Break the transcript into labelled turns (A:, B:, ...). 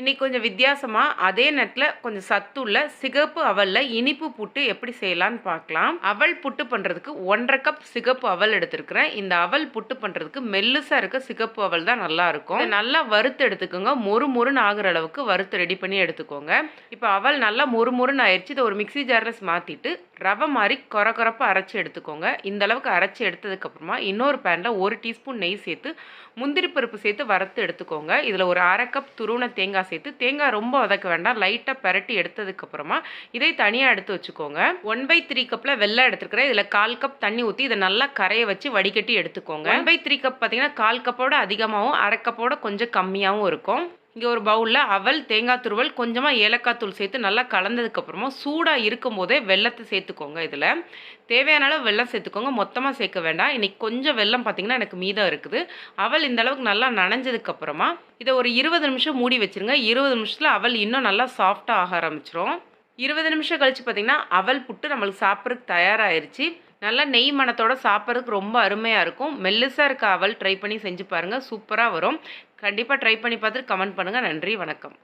A: இன்றைக்கி கொஞ்சம் வித்தியாசமாக அதே நேரத்தில் கொஞ்சம் சத்துள்ள சிகப்பு அவலில் இனிப்பு புட்டு எப்படி செய்யலான்னு பார்க்கலாம். அவல் புட்டு பண்ணுறதுக்கு ஒன்றரை கப் சிகப்பு அவல் எடுத்துருக்கிறேன். இந்த அவல் புட்டு பண்ணுறதுக்கு மெல்லுசாக இருக்க சிகப்பு அவல் தான் நல்லா இருக்கும். நல்லா வறுத்து எடுத்துக்கோங்க. மொறு மொறுன்னு ஆகுற அளவுக்கு வறுத்து ரெடி பண்ணி எடுத்துக்கோங்க. இப்போ அவல் நல்லா மொறு மொறுன்னு ஆயிடுச்சு இதை ஒரு மிக்ஸி ஜாரில் மாற்றிட்டு ரவை மாதிரி கொர கொரப்பாக அரைச்சி எடுத்துக்கோங்க. இந்த அளவுக்கு அரைச்சி எடுத்ததுக்கப்புறமா இன்னொரு பேனில் ஒரு டீஸ்பூன் நெய் சேர்த்து முந்திரி பருப்பு சேர்த்து வறுத்து எடுத்துக்கோங்க. இதில் ஒரு அரை கப் துருவன தேங்காய் சேர்த்து தேங்காய் ரொம்ப வதக்க வேண்டாம். லைட்டாக பரட்டி எடுத்ததுக்கப்புறமா இதை தனியாக எடுத்து வச்சுக்கோங்க. ஒன் பை த்ரீ கப்பில் வெள்ளம் எடுத்துருக்கிறேன். இதில் கால் கப் தண்ணி ஊற்றி இதை நல்லா கரைய வச்சு வடிகட்டி எடுத்துக்கோங்க. ஒன் பை த்ரீ கப் பார்த்தீங்கன்னா கால் கப்போட அதிகமாகவும் அரை கப்போட கொஞ்சம் கம்மியாகவும் இருக்கும். இங்கே ஒரு பவுலில் அவல் தேங்காய் துருவல் கொஞ்சமாக ஏலக்காய் தூள் சேர்த்து நல்லா கலந்ததுக்கப்புறமா சூடாக இருக்கும் போதே வெள்ளத்தை சேர்த்துக்கோங்க இதில். தேவையான அளவு வெள்ளம் சேர்த்துக்கோங்க. மொத்தமாக சேர்க்க வேண்டாம். இன்றைக்கி கொஞ்சம் வெள்ளம் பார்த்திங்கன்னா எனக்கு மீதம் இருக்குது. அவல் இந்த அளவுக்கு நல்லா நனைஞ்சதுக்கப்புறமா இதை ஒரு இருபது நிமிஷம் மூடி வச்சுருங்க. இருபது நிமிஷத்தில் அவல் இன்னும் நல்லா சாஃப்டாக ஆக ஆரம்பிச்சிரும். இருபது நிமிஷம் கழித்து பார்த்திங்கன்னா அவல் புட்டு நம்மளுக்கு சாப்பிட்றதுக்கு தயாராகிருச்சு நல்லா நெய் மணத்தோட சாப்பிட்றதுக்கு ரொம்ப அருமையாக இருக்கும். மெல்லுசாக இருக்க அவல் ட்ரை பண்ணி செஞ்சு பாருங்கள் சூப்பராக வரும். கண்டிப்பாக ட்ரை பண்ணி பார்த்துட்டு கமெண்ட் பண்ணுங்கள் நன்றி வணக்கம்.